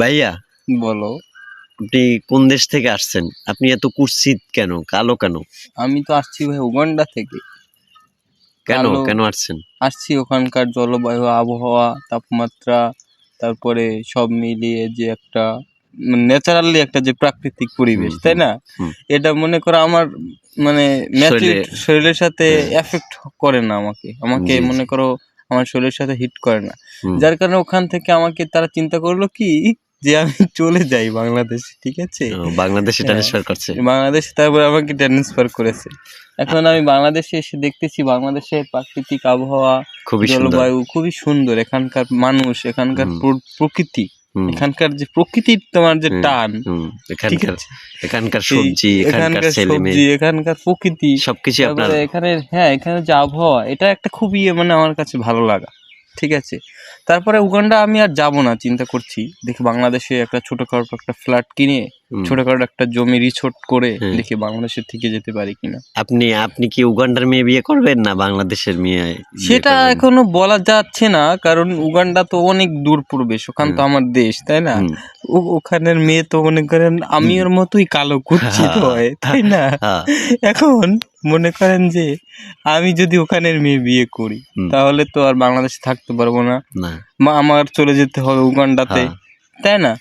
ভাইয়া বলো। আপনি কোন দেশ থেকে আসছেন? আপনি এত কুৎসিত কেন? কালো কেন? আমি তো আসছি ভাই উগান্ডা থেকে। কেন? কালো। কেন আসছেন? আসছি ওখানকার জলবায়ু আবহাওয়া তাপমাত্রা তারপরে সব মিলিয়ে যে একটা ন্যাচারালি একটা যে প্রাকৃতিক পরিবেশ হুম, তাই না? হুম। এটা মনে করো আমার মানে শরীরে- শরীরের সাথে এফেক্ট করে না আমাকে। আমাকে জি, জি। মনে করো আমার শরীরের সাথে হিট করে না। হুম, যার কারণে ওখান থেকে আমাকে তারা চিন্তা করল কি যে আমি চলে যাই বাংলাদেশে ঠিক আছে? বাংলাদেশে হ্যাঁ। ট্রান্সফার করছে। বাংলাদেশ তারপরে আমাকে ট্রান্সফার করেছে। এখন আমি বাংলাদেশে এসে দেখতেছি বাংলাদেশের প্রাকৃতিক আবহাওয়া খুবই জলবায়ু খুবই সুন্দর। এখানকার মানুষ এখানকার প্র- প্রকৃতি এখানকার যে প্রকৃতির তোমার যে টান এখানকার এখানকার সবজি এখানকার এখানকার সবজি এখানকার প্রকৃতি। সবকিছু আপনার এখানে হ্যাঁ এখানে যে আবহাওয়া এটা একটা খুবই মানে আমার কাছে ভালো লাগা। ঠিক আছে তারপরে উগান্ডা আমি আর যাব না, চিন্তা করছি দেখি বাংলাদেশে একটা ছোটখাটো একটা ফ্ল্যাট কিনে। ছোটখাটো একটা জমি রিসোর্ট করে হ্যাঁ। দেখি বাংলাদেশের থেকে যেতে পারি কিনা। আপনি আপনি কি উগান্ডার মেয়ে বিয়ে করবেন না বাংলাদেশের মেয়ে সেটা এখনও বলা যাচ্ছে না কারণ উগান্ডা তো অনেক দূর প্রবেশ ওখান তো আমার দেশ তাই না? ওখানের মেয়ে তো মনে করেন আমি ওর মতোই কালো কুচ্ছিত হয়। তাই না? হ্যাঁ, এখন মনে করেন যে আমি যদি ওখানের মেয়ে বিয়ে করি তাহলে তো আর বাংলাদেশে থাকতে পারব না। আমার চলে যেতে হবে উগান্ডাতে হ্যাঁ, তাই না?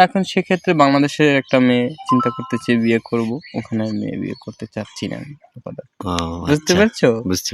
এখন সেক্ষেত্রে বাংলাদেশের একটা মেয়ে চিন্তা করতেছে বিয়ে করব। ওখানে মেয়ে বিয়ে করতে চাচ্ছি না আমি। বুঝতে আচ্ছা, পারছ? বুঝতে